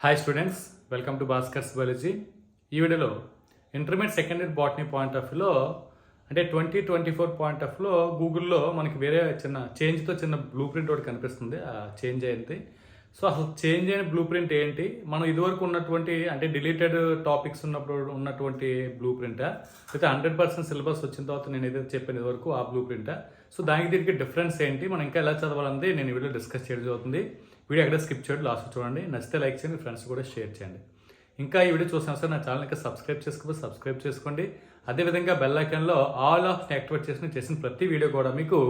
Hi students welcome to Bhaskar's biology ఈ వీడియోలో intermediate second year botany point of వ్యూలో అంటే ట్వంటీ ట్వంటీ ఫోర్ పాయింట్ ఆఫ్లో గూగుల్లో మనకి వేరే చిన్న చేంజ్తో చిన్న బ్లూ ప్రింట్ ఒకటి కనిపిస్తుంది. ఆ చేంజ్ అయింది. సో అసలు చేంజ్ అయిన బ్లూ ప్రింట్ ఏంటి? మనం ఇదివరకు ఉన్నటువంటి అంటే డిలీటెడ్ టాపిక్స్ ఉన్నప్పుడు ఉన్నటువంటి బ్లూ ప్రింటా అయితే హండ్రెడ్ పర్సెంట్ సిలబస్ వచ్చిన తర్వాత నేను ఏదైతే చెప్పాను ఇదివరకు ఆ బ్లూ ప్రింటా సో దానికి దీనికి డిఫరెన్స్ ఏంటి? మనం ఇంకా ఎలా చదవాలన్నది నేను వీడియో డిస్కస్ చేయడం జరుగుతుంది. వీడియో ఎక్కడ స్కిప్ చేయడం లాస్ట్ చూడండి. నచ్చితే లైక్ చేయండి ఫ్రెండ్స్ కూడా షేర్ చేయండి. ఇంకా ఈ వీడియో చూసిన సార్ నా ఛానల్ ఇంకా సబ్స్క్రైబ్ చేసుకోకపోతే సబ్స్క్రైబ్ చేసుకోండి. అదేవిధంగా బెల్ ఐకాన్లో ఆల్ ఆఫ్ యాక్టివేట్ చేసిన చేసిన ప్రతి వీడియో కూడా మీకు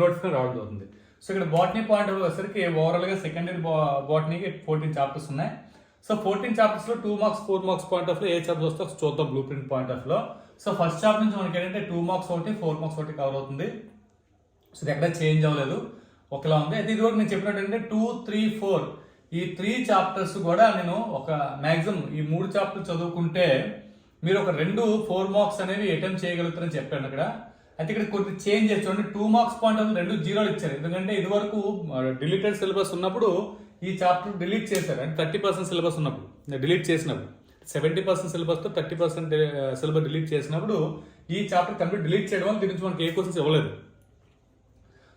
నోటిఫికేషన్ రావడం జరుగుతుంది. సో ఇక్కడ బాటనీ పాయింట్ వచ్చేసరికి ఓవరాల్గా సెకండ్ ఇయర్ బాటనీకి ఫోర్టీన్ చాప్టర్స్ ఉన్నాయి. So fourteen చాప్టర్స్లో two marks four marks point ఆఫ్లో ఏ చాప్టర్ వస్తే చూద్దాం బ్లూ ప్రింట్ పాయింట్ ఆఫ్లో సో ఫస్ట్ చాప్టర్ నుంచి మనకి ఏంటంటే టూ మార్క్స్ ఒకటి ఫోర్ మార్క్స్ ఒకటి కవర్ అవుతుంది. సో ఇది ఎక్కడ చేంజ్ అవ్వలేదు. ఒకలా ఉంది. అయితే ఇది కూడా నేను చెప్పినట్టు ఏంటంటే టూ త్రీ ఫోర్ ఈ త్రీ చాప్టర్స్ కూడా నేను ఒక మ్యాక్సిమం ఈ మూడు చాప్టర్స్ చదువుకుంటే మీరు ఒక రెండు ఫోర్ మార్క్స్ అనేవి అటెంప్ట్ చేయగలుగుతారని చెప్పాను అక్కడ. అయితే ఇక్కడ కొన్ని చేంజ్ చూడండి టూ మార్క్స్ పాయింట్ ఆఫ్ రెండు జీరోలు ఇచ్చారు. ఎందుకంటే ఇది వరకు డిలీటెడ్ సిలబస్ ఉన్నప్పుడు ఈ చాప్టర్ డిలీట్ చేశారు. అంటే థర్టీ పర్సెంట్ సిలబస్ ఉన్నప్పుడు డిలీట్ చేసినప్పుడు. సెవెంటీ పర్సెంట్ సిలబస్తో థర్టీ పర్సెంట్ సిలబస్ డిలీట్ చేసినప్పుడు ఈ చాప్టర్ కంప్లీట్ డిలీట్ చేయడం వల్ల దీని మనకి ఏ క్వశ్చన్స్ ఇవ్వలేదు.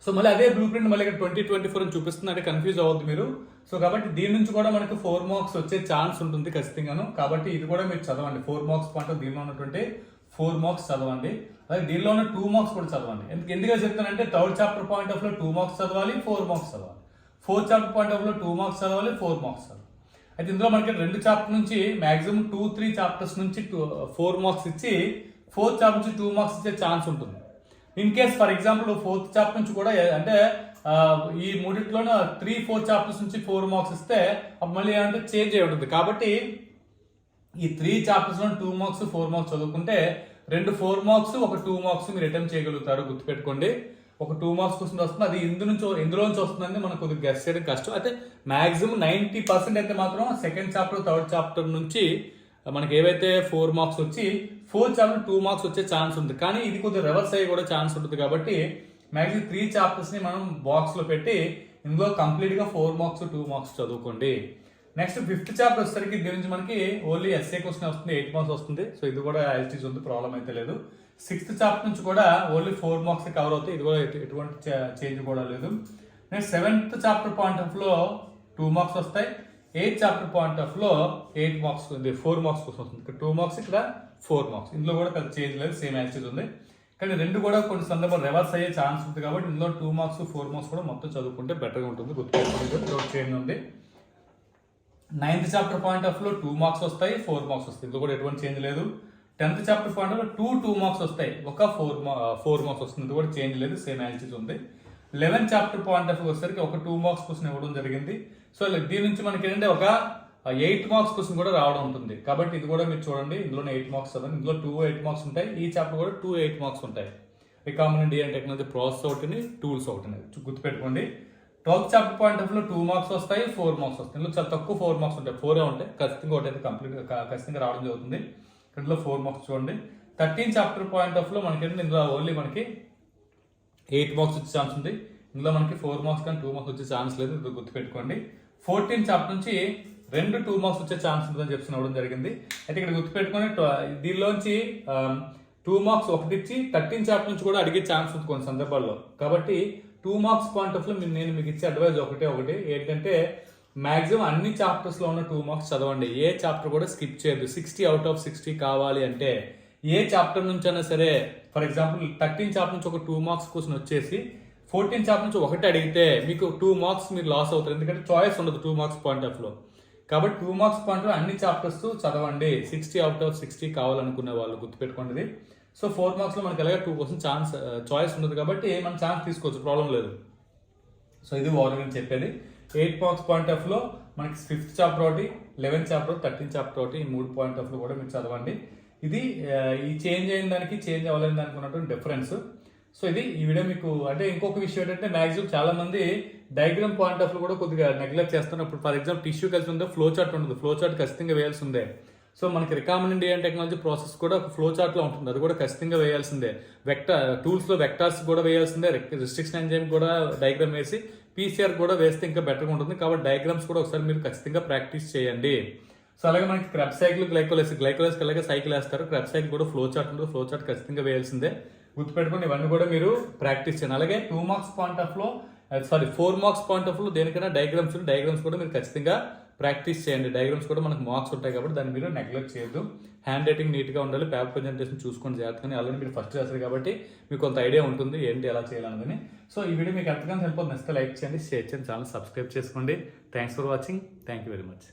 సో మళ్ళీ అదే బ్లూ ప్రింట్ మళ్ళీ ఇక్కడ ట్వంటీ ట్వంటీ ఫోర్ అని చూపిస్తుంది. అంటే కన్ఫ్యూజ్ అవ్వద్దు మీరు. సో కాబట్టి దీని నుంచి కూడా మనకి ఫోర్ మార్క్స్ వచ్చే ఛాన్స్ ఉంటుంది ఖచ్చితంగాను. కాబట్టి ఇది కూడా మీరు చదవండి. ఫోర్ మార్క్స్ పాయింట్ దీనిలో ఉన్నటువంటి ఫోర్ మార్క్స్ చదవండి. అలాగే దీనిలో ఉన్న టూ మార్క్స్ కూడా చదవండి. ఎందుకు ఎందుకు చెప్తానంటే థర్డ్ చాప్టర్ పాయింట్ ఆఫ్లో టూ మార్క్స్ చదవాలి ఫోర్ మార్క్స్ చదవాలి. ఫోర్త్ చాప్టర్ పాయింట్ ఆఫ్లో టూ మార్క్స్ చదవాలి ఫోర్ మార్క్స్ చదవాలి. అయితే ఇందులో మనకి రెండు చాప్టర్ నుంచి మాక్సిమం టూ త్రీ చాప్టర్స్ నుంచి టూ ఫోర్ మార్క్స్ ఇచ్చి ఫోర్త్ చాప్టర్ నుంచి టూ మార్క్స్ ఇచ్చే ఛాన్స్ ఉంటుంది. In case for example fourth chapter నుంచి కూడా అంటే ఈ మూడిట్లోనూ త్రీ ఫోర్ చాప్టర్స్ నుంచి ఫోర్ మార్క్స్ ఇస్తే అప్పుడు మళ్ళీ ఏమంటే చేంజ్ అయి ఉంటుంది. కాబట్టి ఈ త్రీ చాప్టర్స్లో టూ మార్క్స్ ఫోర్ మార్క్స్ చదువుకుంటే రెండు ఫోర్ మార్క్స్ ఒక టూ మార్క్స్ మీరు అటెంప్ట్ చేయగలుగుతారు గుర్తుపెట్టుకోండి. ఒక టూ మార్క్స్ క్వశ్చన్ వస్తుంది అది ఇందు నుంచి ఇందులో నుంచి వస్తుందని మనకు కొద్దిగా గెస్ చేయడం కష్టం. అయితే మాక్సిమం నైంటీ పర్సెంట్ అయితే మాత్రం సెకండ్ చాప్టర్ థర్డ్ చాప్టర్ నుంచి మనకి ఏవైతే ఫోర్ మార్క్స్ వచ్చి ఫోర్ చాప్టర్ టూ మార్క్స్ వచ్చే ఛాన్స్ ఉంది. కానీ ఇది కొద్దిగా రివర్స్ అయ్యి కూడా ఛాన్స్ ఉంటుంది కాబట్టి మ్యాక్సిమం త్రీ చాప్టర్స్ని మనం బాక్స్లో పెట్టి ఇందులో కంప్లీట్గా ఫోర్ మార్క్స్ టూ మార్క్స్ చదువుకోండి. నెక్స్ట్ ఫిఫ్త్ చాప్టర్ వచ్చేసరికి దీని నుంచి మనకి ఓన్లీ ఎస్ఏ క్వశ్చన్ వస్తుంది ఎయిట్ మార్క్స్ వస్తుంది. సో ఇది కూడా ఎల్టీస్ ఉంది ప్రాబ్లం అయితే లేదు. సిక్స్త్ చాప్టర్ నుంచి కూడా ఓన్లీ ఫోర్ మార్క్స్ కవర్ అవుతాయి. ఇది కూడా ఎటువంటి చేంజ్ కూడా లేదు. నెక్స్ట్ సెవెంత్ చాప్టర్ పాయింట్ ఆఫ్లో టూ మార్క్స్ వస్తాయి. ఎయిత్ చాప్టర్ పాయింట్ ఆఫ్లో ఎయిట్ మార్క్స్ ఉంది ఫోర్ మార్క్స్ కోసం వస్తుంది. ఇక్కడ టూ మార్క్స్ ఇక్కడ ఫోర్ మార్క్స్ ఇందులో కూడా పెద్ద చేంజ్ లేదు సేమ్ యాక్సిస్ ఉంది. కానీ రెండు కూడా కొన్ని సందర్భాలు రివర్స్ అయ్యే ఛాన్స్ ఉంది కాబట్టి ఇందులో టూ మార్క్స్ ఫోర్ మార్క్స్ కూడా మొత్తం చదువుకుంటే బెటర్గా ఉంటుంది గుర్తుపెట్టుకుంటే చేంజ్ ఉంది. నైన్త్ చాప్టర్ పాయింట్ ఆఫ్లో టూ మార్క్స్ వస్తాయి ఫోర్ మార్క్స్ వస్తాయి. ఇందులో కూడా ఎటువంటి చేంజ్ లేదు. టెన్త్ చాప్టర్ పాయింట్ ఆఫ్లో టూ టూ మార్క్స్ వస్తాయి. ఒక ఫోర్ ఫోర్ మార్క్స్ వస్తుంది. ఇది కూడా చేంజ్ లేదు సేమ్ యాన్సిస్ ఉంది. లెవెన్ చాప్టర్ పాయింట్ ఆఫ్ వచ్చేసరికి ఒక టూ మార్క్స్ క్వశ్చన్ ఇవ్వడం జరిగింది. సో దీని నుంచి మనకి ఏంటంటే ఒక ఎయిట్ మార్క్స్ క్వశ్చన్ కూడా రావడం ఉంటుంది. కాబట్టి ఇది కూడా మీరు చూడండి. ఇందులో ఎయిట్ మార్క్స్ చదవండి ఇందులో టూ ఎయిట్ మార్క్స్ ఉంటాయి. ఈ చాప్టర్ కూడా టూ ఎయిట్ మార్క్స్ ఉంటాయి. రికామినెంట్ అండ్ టెక్నాలజీ ప్రాసెస్ ఒకటిని టూల్స్ ఒకటిని గుర్తుపెట్టుకోండి. ట్వెల్త్ చాప్టర్ పాయింట్ ఆఫ్లో టూ మార్క్స్ వస్తాయి ఫోర్ మార్క్స్ వస్తాయి. ఇందులో చాలా తక్కువ ఫోర్ మార్క్స్ ఉంటాయి. ఫోరే ఉంటాయి ఖచ్చితంగా ఒకటి అయితే కంప్లీట్ ఖచ్చితంగా రావడం జరుగుతుంది. ఇందులో ఫోర్ మార్క్స్ చూడండి. థర్టీన్ చాప్టర్ పాయింట్ ఆఫ్లో మనకి ఏంటంటే ఇందులో ఓన్లీ మనకి ఎయిట్ మార్క్స్ వచ్చే ఛాన్స్ ఉంది. ఇందులో మనకి ఫోర్ మార్క్స్ కానీ టూ మార్క్స్ వచ్చే ఛాన్స్ లేదు. ఇది గుర్తుపెట్టుకోండి. ఫోర్టీన్ చాప్టర్ నుంచి రెండు టూ మార్క్స్ వచ్చే ఛాన్స్ ఉందని చెప్పి ఇవ్వడం జరిగింది. అయితే ఇక్కడ గుర్తుపెట్టుకొని దీనిలోంచి um, టూ మార్క్స్ ఒకటి ఇచ్చి థర్టీన్ చాప్టర్ నుంచి కూడా అడిగే ఛాన్స్ ఉంది కొన్ని సందర్భాల్లో. కాబట్టి టూ మార్క్స్ పాయింట్ ఆఫ్లో నేను మీకు ఇచ్చే అడ్వైజ్ ఒకటే ఒకటి. ఏంటంటే మాక్సిమం అన్ని చాప్టర్స్లో ఉన్న టూ మార్క్స్ చదవండి. ఏ చాప్టర్ కూడా స్కిప్ చేయదు సిక్స్టీ అవుట్ ఆఫ్ సిక్స్టీ కావాలి అంటే ఏ చాప్టర్ నుంచి అయినా సరే ఫర్ ఎగ్జాంపుల్ థర్టీన్ చాప్టర్ నుంచి ఒక టూ మార్క్స్ క్వశ్చన్ వచ్చేసి ఫోర్టీన్ చాప్టర్ నుంచి ఒకటి అడిగితే మీకు టూ మార్క్స్ మీరు లాస్ అవుతారు. ఎందుకంటే చాయిస్ ఉండదు టూ మార్క్స్ పాయింట్ ఆఫ్లో కాబట్టి టూ మార్క్స్ పాయింట్లో అన్ని చాప్టర్స్ చదవండి. సిక్స్టీ అవుట్ ఆఫ్ సిక్స్టీ కావాలనుకునే వాళ్ళు గుర్తుపెట్టుకోండి. సో ఫోర్ మార్క్స్లో మనకి ఎలాగ టూ క్వశ్చన్ ఛాన్స్ చాయిస్ ఉండదు కాబట్టి మనం ఛాన్స్ తీసుకోవచ్చు ప్రాబ్లం లేదు. సో ఇది ఓవరాల్ అని చెప్పేది. ఎయిట్ మార్క్స్ పాయింట్ ఆఫ్లో మనకి ఫిఫ్త్ చాప్టర్ ఒకటి లెవెన్త్ చాప్టర్ థర్టీన్ చాప్టర్ ఒకటి ఈ మూడు పాయింట్ ఆఫ్లో కూడా మీరు చదవండి. ఇది ఈ చేంజ్ అయిన దానికి చేంజ్ అవ్వలేని దానికి ఉన్నటువంటి డిఫరెన్స్ సో ఇది ఈ వీడియో మీకు అంటే ఇంకొక విషయం ఏంటంటే మాక్సిమం చాలా మంది డయాగ్రామ్ పాయింట్ ఆఫ్లో కూడా కొద్దిగా నెగ్లెక్ట్ చేస్తున్నప్పుడు ఫర్ ఎగ్జాంపుల్ టిష్యూ కలిసి ఉంటే ఫ్లో చార్ట్ ఉండదు. ఫ్లో చార్ట్ ఖచ్చితంగా వేయాల్సిందే సో మనకి రికామెండ్ ఏఎన్ టెక్నాలజీ ప్రాసెస్ కూడా ఒక ఫ్లో చార్ట్లో ఉంటుంది. అది కూడా ఖచ్చితంగా వేయాల్సిందే. వెక్టర్ టూల్స్లో వెక్టార్స్ కూడా వేయాల్సిందే. రిస్ట్రిక్షన్ ఎంజైమ్ కూడా డయాగ్రామ్ వేసి పీసీఆర్ కూడా వేస్తే ఇంకా బెటర్గా ఉంటుంది. కాబట్టి డయాగ్రామ్స్ కూడా ఒకసారి మీరు ఖచ్చితంగా ప్రాక్టీస్ చేయండి. సో అలాగే మనకి క్రబ్ సైకిల్ గ్లైకోలైసిస్ గ్లైకోలైసిస్ అలాగే సైకిల్ వేస్తారు. క్రబ్ సైకిల్ కూడా ఫ్లో చార్ట్ ఉంటుంది. ఫ్లో చార్ట్ ఖచ్చితంగా వేయాల్సిందే. గుర్తుపెట్టుకోండి ఇవన్నీ కూడా మీరు ప్రాక్టీస్ చేయండి. అలాగే టూ మార్క్స్ పాయింట్ ఆఫ్లో సారీ ఫోర్ మార్క్స్ పాయింట్ ఆఫ్లో దేనికైనా డయాగ్రామ్స్ డయాగ్రామ్స్ కూడా మీరు ఖచ్చితంగా ప్రాక్టీస్ చేయండి. డయాగ్రామ్స్ కూడా మనకు మార్క్స్ ఉంటాయి కాబట్టి దాన్ని మీరు నెగ్లెక్ట్ చేయొద్దు. హ్యాండ్ రైటింగ్ నీట్గా ఉండాలి. పేపర్ ప్రజెంటేషన్ చూసుకొని జాగ్రత్తగా ఆల్రెడీ మీరు ఫస్ట్ చేస్తారు కాబట్టి మీకు కొంత ఐడియా ఉంటుంది. ఏంటి ఎలా చేయాలన్నదని. సో ఈ వీడియో మీకు ఎంతగానో హెల్ప్ అవుతుంది లైక్ చేయండి షేర్ చేయండి ఛానల్ సబ్స్క్రైబ్ చేసుకోండి. Thanks for watching. Thank you very much.